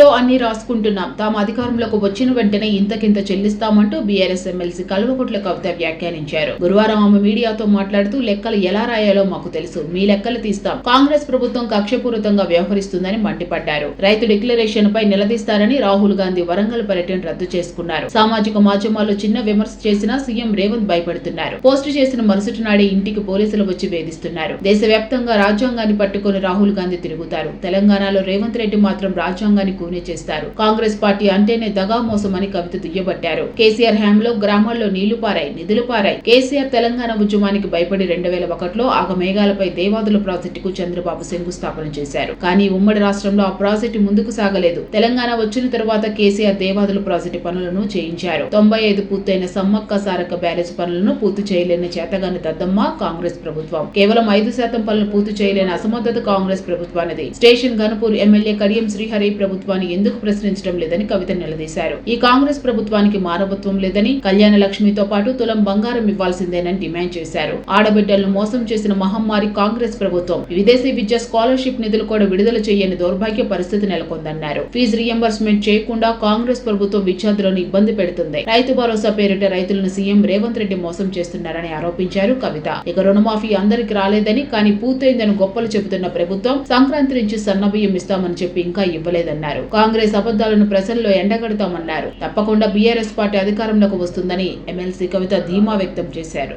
లో అన్ని రాసుకుంటున్నాం. తాము అధికారంలోకి వచ్చిన వెంటనే ఇంతకింత చెల్లిస్తామంటూ బీఆర్ఎస్ ఎమ్మెల్సీ కల్వకుట్ల కవిత వ్యాఖ్యానించారు. గురువారం ఆమె మీడియాతో మాట్లాడుతూ లెక్కలు ఎలా రాయాలో మాకు తెలుసు. మీ లెక్కలు తీస్తాం. కాంగ్రెస్ ప్రభుత్వం కక్షపూరితంగా వ్యవహరిస్తుందని మండిపడ్డారు. రైతు డిక్లరేషన్ పై నిలదీస్తారని రాహుల్ గాంధీ వరంగల్ పర్యటన రద్దు చేసుకున్నారు. సామాజిక మాధ్యమాల్లో చిన్న విమర్శ చేసినా సీఎం రేవంత్ భయపడుతున్నారు. పోస్టు చేసిన మరుసటి నాడే ఇంటికి పోలీసులు వచ్చి వేధిస్తున్నారు. దేశవ్యాప్తంగా రాజ్యాంగాన్ని పట్టుకొని రాహుల్ గాంధీ తిరుగుతారు. తెలంగాణలో రేవంత్ రెడ్డి మాత్రం రాజ్యాంగాన్ని కూనీ చేస్తారు. కాంగ్రెస్ పార్టీ అంటేనే దగా మోసమని కవిత దుయ్యబట్టారు. కేసీఆర్ హ్యాంలో గ్రామాల్లో నీళ్ళు పారాయి నిధులు పారాయి. కేసీఆర్ తెలంగాణ ఉద్యమానికి భయపడి రెండు వేల ఒకటిలో ఆగమేఘాలపై దేవాదుల ప్రాజెక్టుకు చంద్రబాబు శంకుస్థాపన చేశారు. కానీ ఉమ్మడి రాష్ట్రంలో ఆ ప్రాజెక్టు ముందుకు సాగలేదు. తెలంగాణ వచ్చిన తరువాత కేసీఆర్ దేవాదుల ప్రాజెక్టు పనులను చేయించారు. తొంభై ఐదు పూర్తయిన సమ్మక్క సారక్క బ్యారేజ్ పనులను పూర్తి చేయలేని చేతగాని దద్దమ్మ కాంగ్రెస్ ప్రభుత్వం. కేవలం ఐదు శాతం పనులు పూర్తి చేయలేని అసమర్థత కాంగ్రెస్ ప్రభుత్వానిది. స్టేషన్ గణపూర్ ఎమ్మెల్యే కడియం శ్రీహరి ప్రభుత్వాన్ని ఎందుకు ప్రశ్నించడం లేదని కవిత నిలదీశారు. ఈ కాంగ్రెస్ ప్రభుత్వానికి మానవత్వం లేదని కళ్యాణ లక్ష్మితో పాటు తులం బంగారం ఇవ్వాల్సిందేనని డిమాండ్ చేశారు. ఆడబిడ్డలను మోసం చేసిన మహమ్మారి కాంగ్రెస్ ప్రభుత్వం విదేశీ విద్య స్కాలర్షిప్ నిధులు కూడా విడుదల చేయని దౌర్భాగ్య పరిస్థితి నెలకొందన్నారు. ఫీజు రియంబర్స్మెంట్ చేయకుండా కాంగ్రెస్ ప్రభుత్వం విద్యార్థులను ఇబ్బంది పెడుతుంది. రైతు భరోసా పేరిట రైతులను సీఎం రేవంత్ రెడ్డి మోసం చేస్తున్నారని ఆరోపించారు కవిత. ఇక రుణమాఫీ అందరికి రాలేదని కానీ పూర్తయిందని గొప్పలు చెబుతున్న ప్రభుత్వం సంక్రాంతి నుంచి సన్నబియ్యం ఇస్తామని చెప్పి ఇంకా ఇవ్వలేదన్నారు. కాంగ్రెస్ అబద్దాలను ప్రజల్లో ఎండగడతామన్నారు. తప్పకుండా బీఆర్ఎస్ పార్టీ అధికారంలోకి వస్తుందని ఎమ్మెల్సీ కవిత ధీమా వ్యక్తం చేశారు.